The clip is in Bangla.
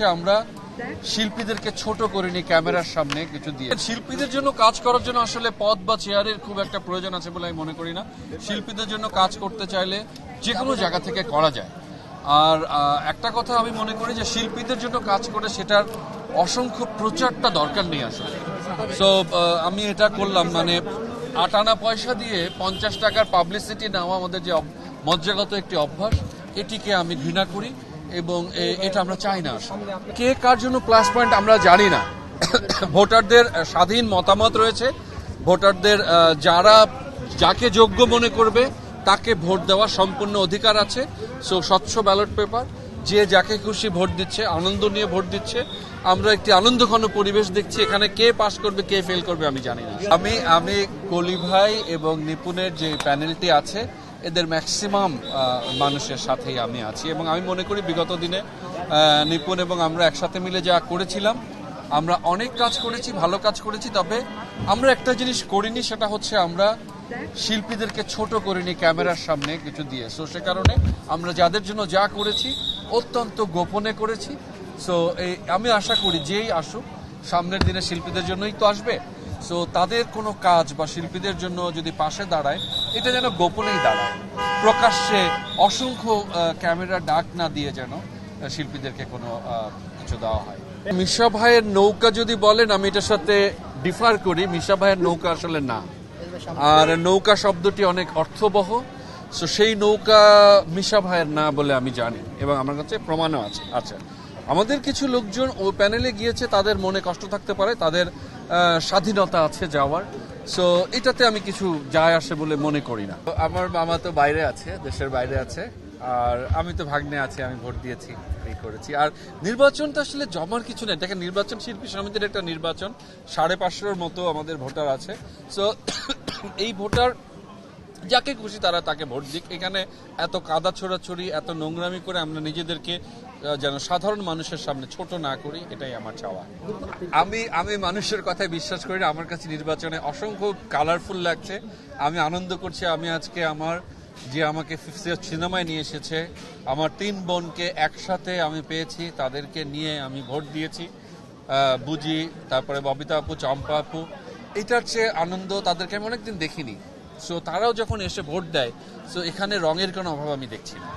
আমরা শিল্পীদেরকে ছোট করিনি ক্যামেরার সামনে কিছু দিয়ে। শিল্পীদের জন্য কাজ করার জন্য আসলে পদ বা চেয়ারের খুব একটা প্রয়োজন আছে বলে আমি মনে করি না। শিল্পীদের জন্য কাজ করতে চাইলে যে কোনো জায়গা থেকে করা যায়। আর একটা কথা আমি মনে করি যে শিল্পীদের জন্য কাজ করে সেটার অসংখ্য প্রচারটা দরকার নেই আসলে। সো আমি এটা করলাম মানে আট আনা পয়সা দিয়ে পঞ্চাশ টাকার পাবলিসিটি নেওয়া আমাদের যে মজ্জাগত একটি অভ্যাস, এটিকে আমি ঘৃণা করি। এবং এটা আমরা চাই না কে কার জন্য প্লাস পয়েন্ট আমরা জানি না। ভোটারদের স্বাধীন মতামত রয়েছে। ভোটারদের যারা যাকে যোগ্য মনে করবে, তাকে ভোট দেওয়ার সম্পূর্ণ অধিকার আছে। সো স্বচ্ছ ব্যালট পেপার যে যাকে খুশি ভোট দিচ্ছে, আনন্দ নিয়ে ভোট দিচ্ছে। আমরা একটি আনন্দঘন পরিবেশ দেখছি। এখানে কে পাস করবে, কে ফেল করবে আমি জানি না। আমি আমি কলি ভাই এবং নিপুণের যে প্যানেলটি আছে এদের ম্যাক্সিমাম মানুষের সাথেই আমি আছি এবং আমি মনে করি বিগত দিনে নিপুণ এবং আমরা একসাথে মিলে যা করেছিলাম, আমরা অনেক কাজ করেছি, ভালো কাজ করেছি, তবে আমরা একটা জিনিস করিনি, সেটা হচ্ছে আমরা শিল্পীদেরকে ছোট করিনি ক্যামেরার সামনে কিছু দিয়ে। সো সে কারণে আমরা যাদের জন্য যা করেছি, অত্যন্ত গোপনে করেছি। সো এই, আমি আশা করি যেই আসুক, সামনের দিনে শিল্পীদের জন্যই তো আসবে। সো তাদের কোনো কাজ বা শিল্পীদের জন্য যদি পাশে দাঁড়ায়, এটা যেন গোপনেই দাঁড়ায়। প্রকাশ্যে অসংখ্য ক্যামেরা ডাক না দিয়ে যেন শিল্পীদেরকে কোনো কিছু দেওয়া হয়। মিশা ভাইয়ের নৌকা যদি বলেন, আমি এটার সাথে ডিফার করি, মিশা ভাইয়ের নৌকা আসলে না। আর নৌকা শব্দটি অনেক অর্থবহ। সো সেই নৌকা মিশা ভাইয়ের না বলে আমি জানি, এবং আমার কাছে প্রমাণও আছে। আচ্ছা আমাদের কিছু লোকজন ও প্যানেলে গিয়েছে, তাদের মনে কষ্ট থাকতে পারে, তাদের স্বাধীনতা আছে যাওয়ার। সো এটাতে আমি কিছু যায় আসে বলে মনে করি না। আমার মামা তো বাইরে আছে, দেশের বাইরে আছে। আর আমি তো ভাগ্নে আছি, আমি ভোট দিয়েছি, এই করেছি। আর নির্বাচনটা আসলে জমার কিছু নেই। দেখেন, নির্বাচন শিল্পী সমিতির একটা নির্বাচন, সাড়ে পাঁচশোর মতো আমাদের ভোটার আছে। সো এই ভোটার যাকে খুশি তারা তাকে ভোট দিক। এখানে এত কাদা ছোড়াছড়ি, এত নোংরামি করে আমরা নিজেদেরকে যেন সাধারণ মানুষের সামনে ছোট না করি, এটাই আমার চাওয়া। আমি আমি মানুষের কথায় বিশ্বাস করি আমার কাছে নির্বাচনে অসংখ্য কালারফুল লাগছে। আমি আনন্দ করছি, আমি আজকে আমার যে আমাকে সিনেমায় নিয়ে এসেছে, আমার তিন বোনকে একসাথে আমি পেয়েছি, তাদেরকে নিয়ে আমি ভোট দিয়েছি। বুজি, তারপরে ববিতা আপু, চম্পা আপু, এটার চেয়ে আনন্দ তাদেরকে আমি অনেকদিন দেখিনি। সো তারাও যখন এসে ভোট দেয় সো এখানে রঙের কোনো অভাব আমি দেখছি না।